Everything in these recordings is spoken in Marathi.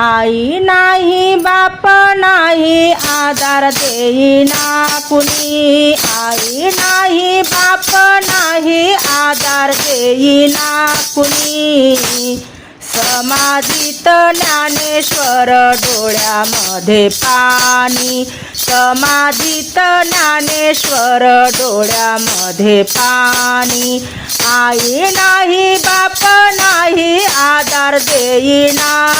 आई नाही बाप नाही आधार देईना कुणी. आई नाही बाप नाही आधार देईना कुणी. समाधीत ज्ञानेश्वर डोळ्यामध्ये पाणी. समाधीत ज्ञानेश्वर डोळ्यामध्ये पाणी. आई नाही बाप नाही आधार देईना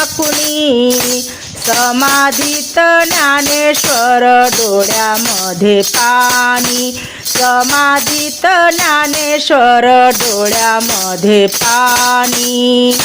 समाधीत ज्ञानेश्वर डोळ्यामध्ये पाणी. समाधीत ज्ञानेश्वर डोळ्यामध्ये पाणी.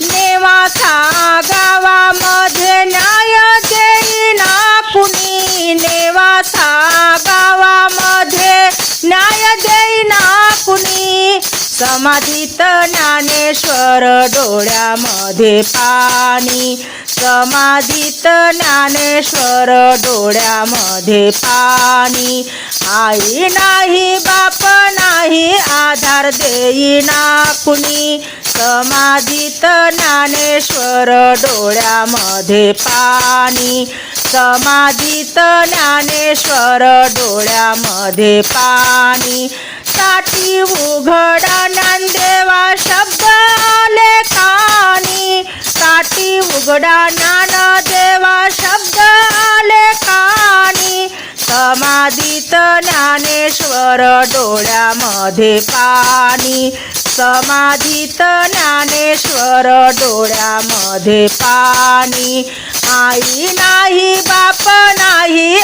नेवासा गावामध्ये न्याय देईना कुणी. नेवासा गावामध्ये न्याय देईना कुणी. समाधीत ज्ञानेश्वर डोळ्यामध्ये पाणी. समाधीत ज्ञानेश्वर डोळ्यामध्ये पाणी. आई नाही बाप नाही आधार देईना कुणी. समाधीत ज्ञानेश्वर डोळ्यामध्ये पाणी. समाधीत ज्ञानेश्वर डोळ्यामध्ये पाणी. साठी उघडा ज्ञानदेवा शब्द आले कानी. साठी उघडा ज्ञानदेवा शब्द आले कानी. समाधीत ज्ञानेश्वर डोळ्यामध्ये पाणी. समाधीत ज्ञानेश्वर डोळ्यामध्ये पाणी. आई नाही बाप नाही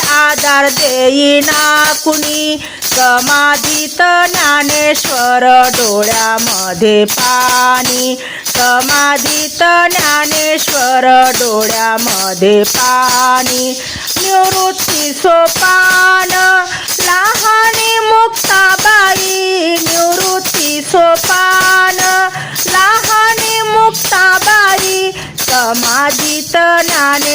आधार देईना कुणी समाधीत ज्ञानेश्वर डोळ्यामध्ये पाणी. समाधीत ज्ञानेश्वर डोळ्यामध्ये पाणी. निवृत्ती सोपान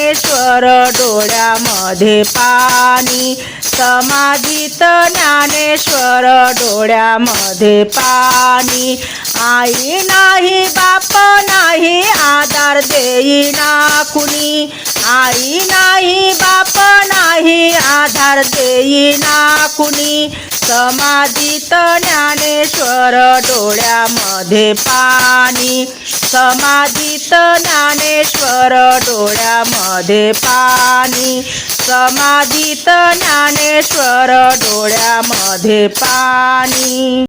ज्ञानेश्वर डोळ्यामध्ये पाणी. समाधीत ज्ञानेश्वर डोळ्यामध्ये पाणी. आई नाही बाप नाही आधार देईना कुणी. आई नाही बाप नाही आधार देईना कुणी. समाधीत ज्ञानेश्वर डोळ्यामध्ये पाणी. समाधीत ज्ञानेश्वर डोळ्यामध्ये पाणी. समाधीत ज्ञानेश्वर डोळ्यामध्ये पाणी.